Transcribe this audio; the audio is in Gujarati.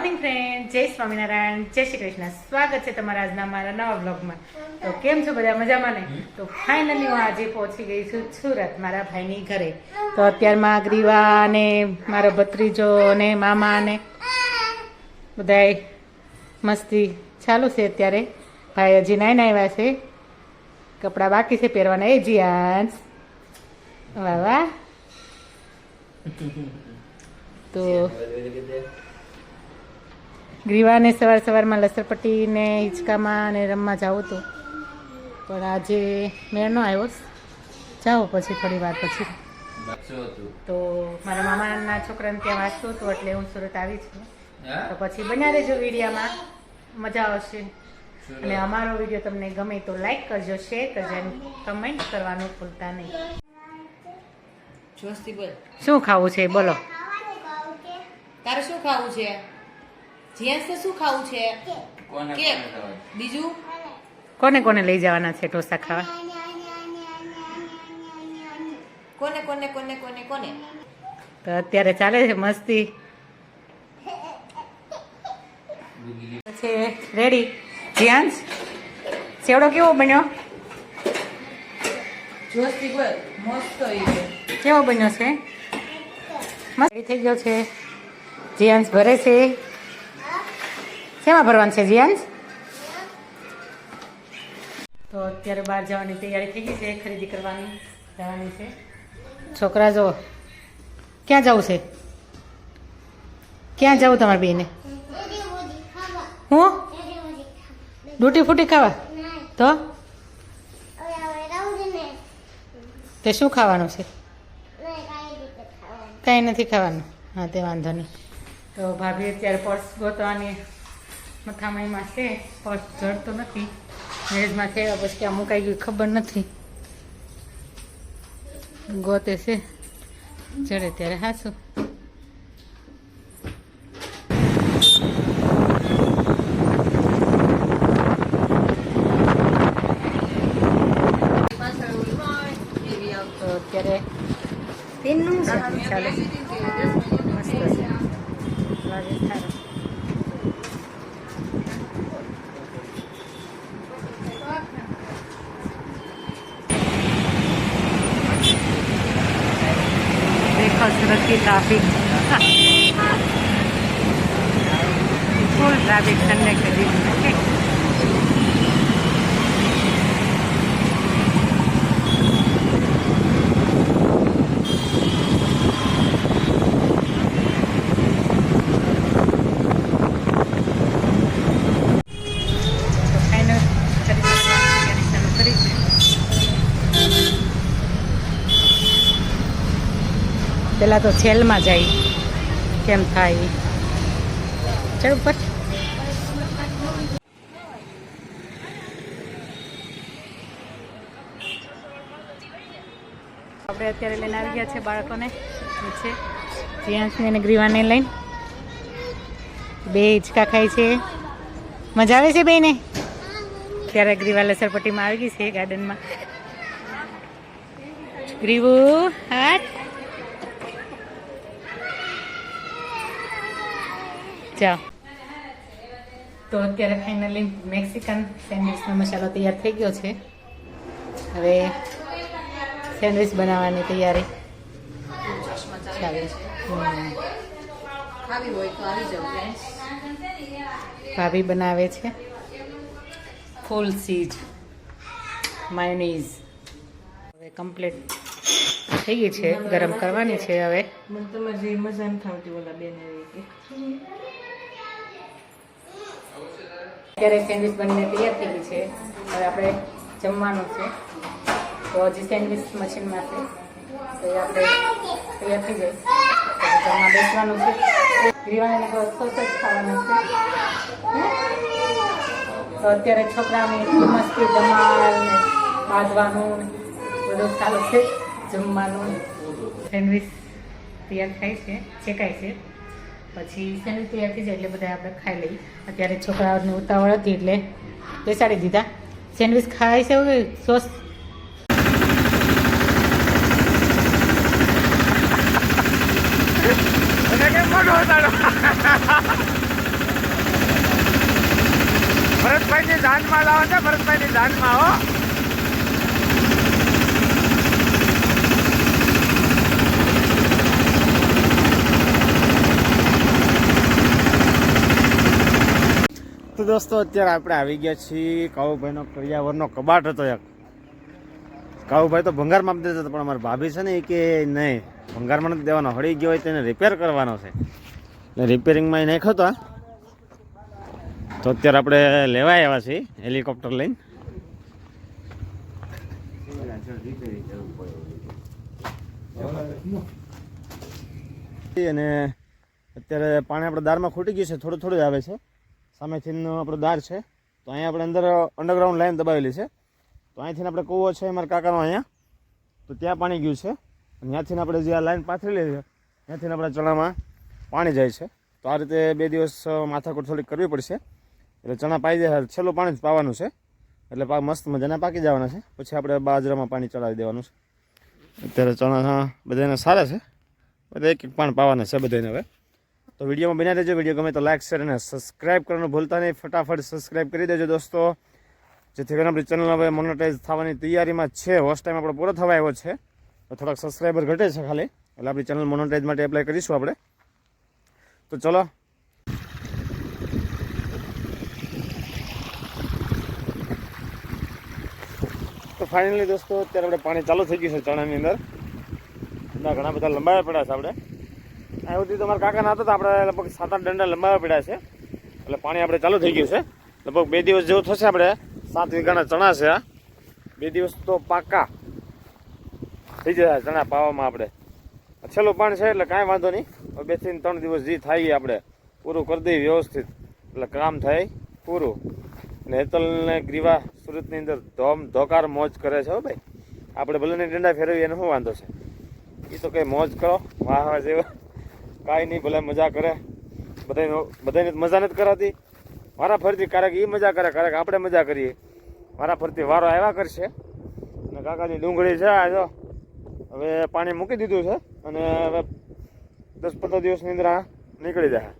મોર્નિંગ ફ્રેન્ડ, જય સ્વામિનારાયણ, જય શ્રી કૃષ્ણ. સ્વાગત છે તમારા આજના મારા નવા બ્લોગમાં તો કેમ છો બધા? મજામાં ને? તો ફાઇનલી હું આજે પહોંચી ગઈ છું સુરત, મારા ભાઈની ઘરે. તો અત્યારમાં ગ્રીવા ને મારો ભત્રીજો ને મામા અને બધાય મસ્તી ચાલુ છે અત્યારે. ભાઈ હજી નાઈ આવ્યા છે. કપડાં બાકી છે પહેરવાના. એ જીયાંશ વાહ વાહ. તો ગ્રીવાને સવાર સવારમાં લસરપટ્ટી ને હિંચકામાં ને રમવા જાઉં હતું પણ આજે મેળ ન આવ્યો. જાઓ પછી થોડી વાર પછી. તો મારા મામાના છોકરાને ત્યાં વાંચતું હતું એટલે હું સુરત આવી છું. તો પછી બન્યા રહેજો વિડીયામાં. મજા આવશે. અને અમારો વીડિયો તમને ગમે તો લાઈક કરજો શેર કરજો અને કમેન્ટ કરવાનું ભૂલતા નહીં. શું ખાવું છે? બોલો. તારે શું ખાવું છે? જેન્ટ્સને શું ખાવું છે? કેક બીજું? કોને કોને લઈ જવાના છે ઢોસા ખાવા? કોને કોને કોને કોને કોને? તો અત્યારે ચાલે છે મસ્તી. છે રેડી જીયાંશ સેવડો કેવો બન્યો? જોસ્તી બોલ મસ્ત ઈ છે. કેવો બન્યો છે? મસ્ત થઈ ગયો છે. જીયાંશ ભરે છે. શેમાં ભરવાનું છે જીયાંશ તો અત્યારે બહાર જવાની તૈયારી થઈ ગઈ છે ખરીદી કરવાની જવાની છે. છોકરા જો ક્યાં જવું છે? ક્યાં જવું તમારી બેને? હું? ડૂટી ફૂટી ખાવા? તો? તે શું ખાવાનું છે? કાંઈ નથી ખાવાનું. હા તે વાંધો નહીં. તો ભાભી અત્યારે પર્સ ગોતવાની મથામણીમાં છે પર્સ જડતો નથી. મેરેજમાં થયા પછી ક્યાં મુકાઈ ગયું ખબર નથી. ગોતે છે. જડે ત્યારે હાસું અત્યારે. તેનું ચાલે. મસ્ત છે લાગે સારું મોટી ટ્રાફિક ફૂલ ટ્રાફિક કનેક્ટ કરી પેલા તો છેલમાં જાય. કેમ થાય? ચડ ઉપર. આપણે અત્યારે લઈને આવી ગયા છે બાળકોને. અને ગ્રીવાને લઈને. બે હિંચકા ખાય છે. મજા આવે છે બેને? ત્યારે ગ્રીવા આવી ગઈ છે ગાર્ડનમાં? ગ્રીવું હાથ જાઓ તો અત્યારે ફાઇનલી મેક્સિકન સેન્ડવિચનો મસાલો તૈયાર થઈ ગયો છે. હવે સેન્ડવિચ બનાવવાની તૈયારી. ચાલે છે હમ. ખાવી હોય તો આવી જાવ ફ્રેન્ડ્સ ભાભી બનાવે છે. ફૂલ સીજ માયોનીઝ હવે કમ્પ્લીટ થઈ ગઈ છે. ગરમ કરવાની છે હવે. મને તમારે જે મજા નથી આવતી ઓલા બેન કે. અત્યારે સેન્ડવિચ બનીને તૈયાર થઈ ગઈ છે. હવે આપણે જમવાનું છે. તો હજી સેન્ડવિચ મશીનમાં છે. તો એ આપણે તૈયાર થઈ જાય જમવા બેસવાનું છે. રીવાને તો સોસ જ ખાવાનું છે. તો અત્યારે છોકરાઓની મસ્તી, ધમાલ ને બાંધવાનું બધું ચાલુ છે જમવાનું. સેન્ડવિચ તૈયાર થાય છે છેકાય છે. પછી શેની તૈયાર થઈ જાય એટલે બધા આપણે ખાઈ લઈએ. અત્યારે છોકરાઓને ઉતાવળ હતી એટલે બેસાડી દીધા. સેન્ડવિચ ખાય છે એવું સોસ? ભરતભાઈની જાનમાં લાવો છે, ભરતભાઈની જાનમાં આવો દોસ્તો, અત્યારે આપણે આવી ગયા છીએ કાઉભાઈનો કરિયાવરનો કબાટ હતો એક. કાઉભાઈ તો ભંગારમાં આપી દેતા પણ અમારી ભાભી છે ને એ કે નહીં ભંગારમાં નથી દેવાનો હળી ગયો હોય તેને રિપેર કરવાનો છે. એટલે રિપેરિંગમાં એ નાખ્યો હતો તો અત્યારે આપણે લેવા આવ્યા છીએ હેલિકોપ્ટર લઈને. અને અત્યારે પાણી આપણે દારમાં ખૂટી ગયું છે, થોડું થોડું આવે છે. સામેથી આપણો દાર છે. તો અહીંયા આપણે અંદર અંડરગ્રાઉન્ડ લાઈન દબાવેલી છે. તો અહીંથી આપણે કૂવો છે મારા કાકાનો અહીંયા. તો ત્યાં પાણી ગયું છે. ત્યાંથી આપણે જે આ લાઈન પાથરેલી છે ત્યાંથી આપણે ચણામાં પાણી જાય છે. તો આ રીતે બે દિવસ માથાકૂટ થોડીક કરવી પડશે. એટલે ચણા પાઈ જાય છેલ્લું પાણી જ પાવાનું છે. એટલે પાક મસ્ત મજાના પાકી જવાના છે. પછી આપણે બાજરામાં પાણી ચડાવી દેવાનું છે. અત્યારે ચણા બધાને સારા છે. બધા એક એક પાણ પાવાના છે બધાને હવે. તો વિડીયોમાં બન્યા રહેજો. વીડિયો ગમે તો લાઇક શેર અને સબસ્ક્રાઈબ કરવાનું ભૂલતા નહીં. ફટાફટ સબસ્ક્રાઇબ કરી દેજો દોસ્તો. જેથી કરીને આપણી ચેનલ હવે મોનેટાઈઝ થવાની તૈયારીમાં છે. હોસ્ટ ટાઈમ આપણો પૂરો થવા આવ્યો છે. તો થોડાક સબસ્ક્રાઈબર ઘટે છે ખાલી. એટલે આપણી ચેનલ મોનેટાઈઝ માટે એપ્લાય કરીશું આપણે. તો ચલો. તો ફાઇનલી દોસ્તો, અત્યારે આપણે પાણી ચાલુ થઈ ગયું છે ચણાની અંદર. ઘણા બધા લંબાવ્યા પડ્યા છે આપણે. આ સુધી કાકા ના હતા આપણે લગભગ સાત આઠ દંડા લંબાવ્યા પડ્યા છે. એટલે પાણી આપણે ચાલુ થઈ ગયું છે. લગભગ બે દિવસ જેવું થશે આપણે સાત વીઘાના ચણા છે બે દિવસ તો પાકા થઈ જશે ચણા પાવામાં આપણે. છેલ્લું પાણી છે એટલે કાંઈ વાંધો નહીં. બેથી ત્રણ દિવસ જે થાય આપણે પૂરું કરી દઈએ વ્યવસ્થિત. એટલે કામ થાય પૂરું. ને હેતલને ગ્રીવા સુરતની અંદર ધોમ ધોકાર મોજ કરે છે હો ભાઈ. આપણે ભલે ડંડા ફેરવીએ એને શું વાંધો છે? એ તો કંઈ મોજ કરો વાહ જેવા. કાંઈ નહીં, ભલે મજા કરે. બધાને બધાને મજા નથી કરાતી. મારા ફરતી, ક્યારેક એ મજા કરે, ક્યારેક આપણે મજા કરીએ. મારા ફરતી વારો આવ્યા કરશે. અને કાકાની ડુંગળી છે, આ જો. હવે પાણી મૂકી દીધું છે અને હવે દસ પંદર દિવસની અંદર આ નીકળી જાય.